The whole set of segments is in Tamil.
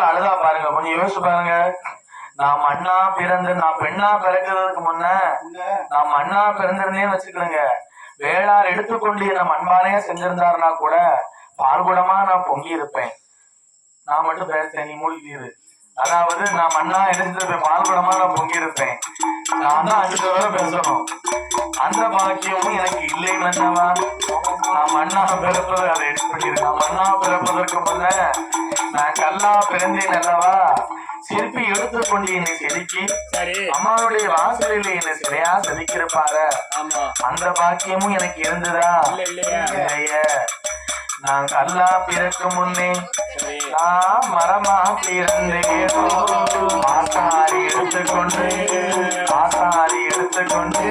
பெண்கள் பாருங்க. கொஞ்சம் யோசிச்சு பாருங்க. நான் மண்ணா பிறந்து நான் பெண்ணா பிறக்கிறதுக்கு முன்ன நான் மண்ணா பிறந்திருந்தேன்னு வச்சுக்கணுங்க. வேளார் எடுத்துக்கொண்டு என் மண்பானே செஞ்சிருந்தாருன்னா கூட பால்குடமா நான் பொங்கி இருப்பேன். நான் மட்டும் பேசுறேன் நீ மூழ்கிடு அதாவது நான் மண்ணா எடுத்துருப்பேன் பால்குடமா நான் பொங்கி இருப்பேன். நான் தான் அஞ்சு தடவை பேசணும். அந்த பாக்கியமும் எனக்கு இல்லை மன்னவா நான் மண்ணா பிறப்பது அதை எடுத்து பண்ணிடு. நான் மண்ணா பிறப்பதற்கு முன்ன நான் கல்லா பிறந்தேன் அல்லவா? சிற்பி எடுத்துக்கொண்டு என்னை செதுக்கி அம்மாவுடைய வாசலில் என்னை சிலையா செதுக்கியிருப்பாரு. ஆமா. அந்த பாக்கியமும் எனக்கு இருந்ததா? இல்ல இல்லையா. நான் கல்லா பிறக்கும் முன்னே நான் மரமா பிறந்தேனோ. ஆசாரி எடுத்துக்கொண்டு ஆசாரி எடுத்துக்கொண்டு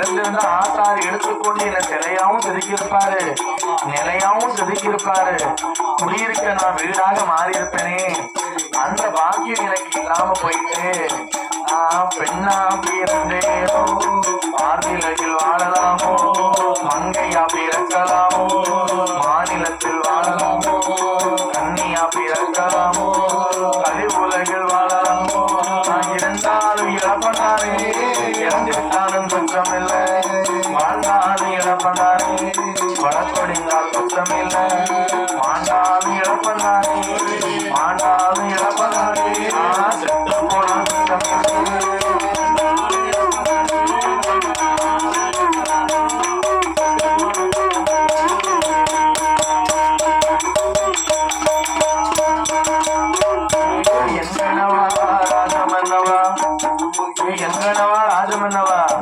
மரமா நான் எடுத்துக்கொண்டு என்னை சிலையாவும் செதுக்கியிருப்பாரு. நிலையாவும் செதுக்கியிருப்பாரு. குடியிருக்க நான் வீடாக மாறியிருப்பேனே. அந்த பாக்கியம் எனக்கு இல்லாம போயிட்டு நான் பெண்ணா பிறந்தேனோ também lembro.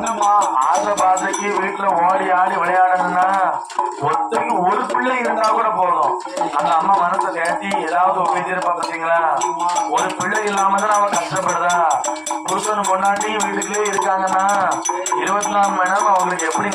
ராஜமன்னவா ஆசை பாசைக்கு வீட்டுல ஓடி ஆடி விளையாடணும்னா ஒத்தைக்கு ஒரு பிள்ளை இருந்தா கூட போதும். அந்த அம்மா மனசை தேத்தி ஏதாவது உபயோகிச்சிருப்பா பாத்தீங்களா? ஒரு பிள்ளை இல்லாம தான் அவன் கஷ்டப்படுதா? புருஷன் பொண்டாட்டி வீட்டுக்குள்ளே இருக்காங்கன்னா இருபத்தி நாலு மணி நேரம் அவங்களுக்கு எப்படி